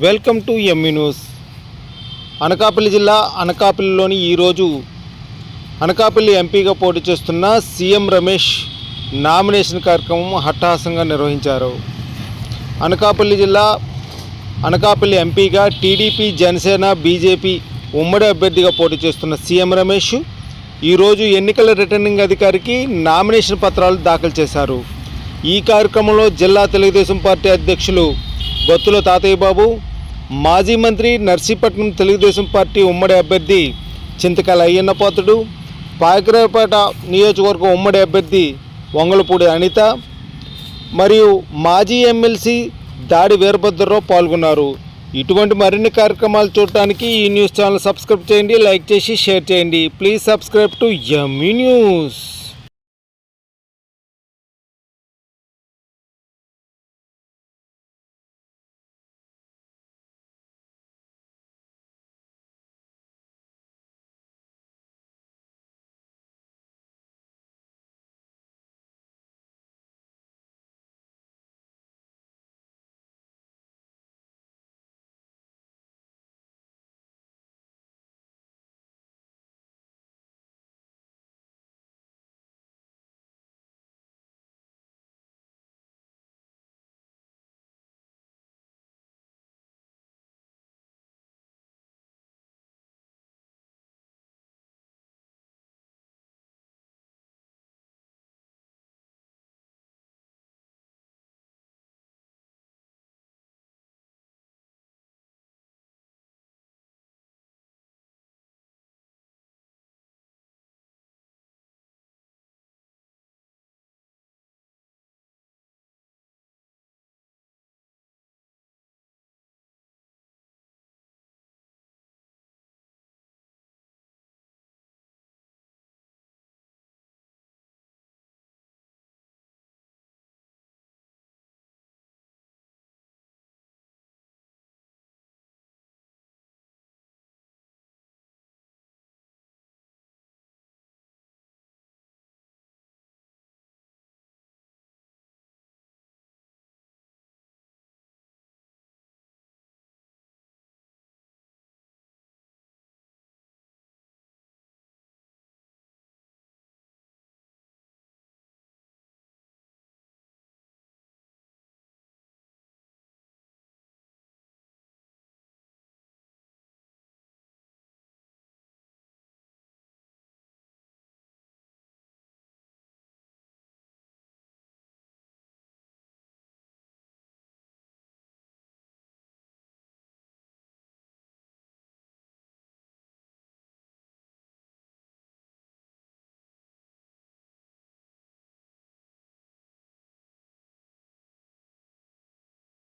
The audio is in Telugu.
Welcome to ME news Anakapalli జిల్లా అనకాపల్లిలోని ఈరోజు అనకాపల్లి ఎంపీగా పోటీ చేస్తున్న సీఎం రమేష్ నామినేషన్ కార్యక్రమం హట్టహాసంగా నిర్వహించారు. అనకాపల్లి జిల్లా అనకాపల్లి ఎంపీగా టీడీపీ జనసేన బీజేపీ ఉమ్మడి అభ్యర్థిగా పోటీ చేస్తున్న సీఎం రమేష్ ఈరోజు ఎన్నికల రిటర్నింగ్ అధికారికి నామినేషన్ పత్రాలు దాఖలు చేశారు. ఈ కార్యక్రమంలో జిల్లా తెలుగుదేశం పార్టీ అధ్యక్షులు గొత్తుల తాతయ్య బాబు మాజీ మంత్రి నర్సీపట్నం తెలుగుదేశం పార్టీ ఉమ్మడి అభ్యర్థి చింతకాల అయ్యన్నపాత్రుడు పాయకరావుపేట నియోజకవర్గం ఉమ్మడి అభ్యర్థి వంగలపూడి అనిత మరియు మాజీ ఎమ్మెల్సీ దాడి వీరభద్రరావు పాల్గొన్నారు. ఇటువంటి మరిన్ని కార్యక్రమాలు చూడటానికి ఈ న్యూస్ ఛానల్ సబ్స్క్రైబ్ చేయండి లైక్ చేసి షేర్ చేయండి. Please subscribe to yummy news.